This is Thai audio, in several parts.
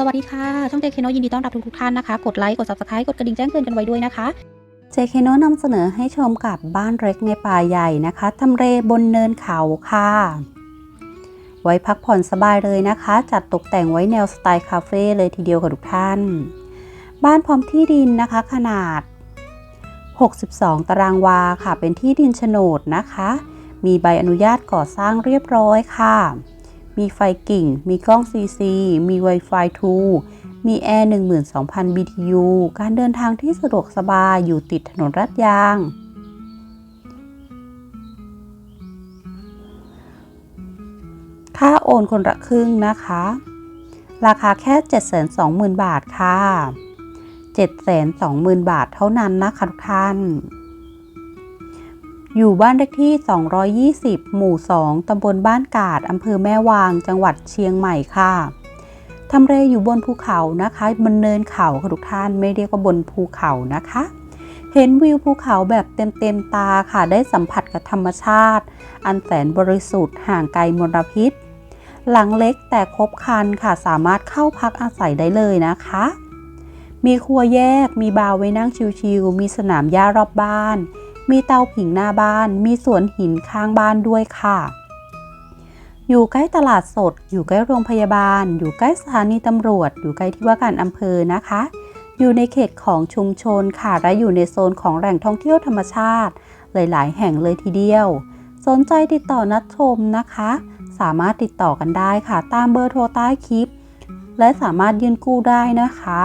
สวัสดีค่ะ ช่องเจคโนยินดีต้อนรับทุกๆท่านนะคะ กดไลค์ กด subscribe กดกระดิ่งแจ้งเตือนกันไว้ด้วยนะคะเจเคโนนำเสนอให้ชมกับบ้านเล็กในป่าใหญ่นะคะทำเลบนเนินเขาค่ะ ไว้พักผ่อนสบายเลยนะคะ จัดตกแต่งไว้แนวสไตล์คาเฟ่เลยทีเดียวกับทุกท่าน บ้านพร้อมที่ดินนะคะขนาด 62 ตารางวาค่ะ เป็นที่ดินโฉนดนะคะ มีใบอนุญาตก่อสร้างเรียบร้อยค่ะ มีไฟกิ่ง มีกล้อง CC มี Wi-Fi 2 มีแอร์ 12,000 BTU การเดินทางที่สะดวกสบายอยู่ติดถนนรัดยาง ค่าโอนคนละครึ่งนะคะ ราคาแค่ 720,000 บาทค่ะ 720,000 บาทเท่านั้นนะคะทุกท่าน อยู่บ้านเลขที่ 220 หมู่ 2 ตำบลบ้านกาด อำเภอแม่วาง จังหวัดเชียงใหม่ค่ะ ทำเลอยู่บนภูเขานะคะ บนเนินเขาค่ะทุกท่าน ไม่เรียกว่าบนภูเขานะคะ เห็นวิวภูเขาแบบเต็มๆตาค่ะ ได้สัมผัสกับธรรมชาติ อันแสนบริสุทธิ์ ห่างไกลมลพิษ หลังเล็กแต่ครบครันค่ะ สามารถเข้าพักอาศัยได้เลยนะคะ มีครัวแยก มีบาร์ไว้นั่งชิลๆ มีสนามหญ้ารอบบ้าน มีเตาผิงหน้าบ้าน มีสวนหินข้างบ้านด้วยค่ะ อยู่ใกล้ตลาดสด อยู่ใกล้โรงพยาบาล อยู่ใกล้สถานีตำรวจ อยู่ใกล้ที่ว่าการอำเภอนะคะ อยู่ในเขตของชุมชนค่ะ และอยู่ในโซนของแหล่งท่องเที่ยวธรรมชาติ หลาย ๆ แห่งเลยทีเดียว สนใจติดต่อนัดชมนะคะ สามารถติดต่อกันได้ค่ะ ตามเบอร์โทรใต้คลิป และสามารถยื่นกู้ได้นะคะ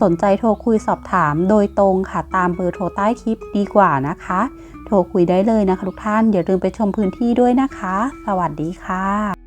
สนใจโทรคุยสอบถามโดยตรงค่ะตามเบอร์โทรใต้คลิปดีกว่านะคะ โทรคุยได้เลยนะคะทุกท่านอย่าลืมไปชมพื้นที่ด้วยนะคะ สวัสดีค่ะ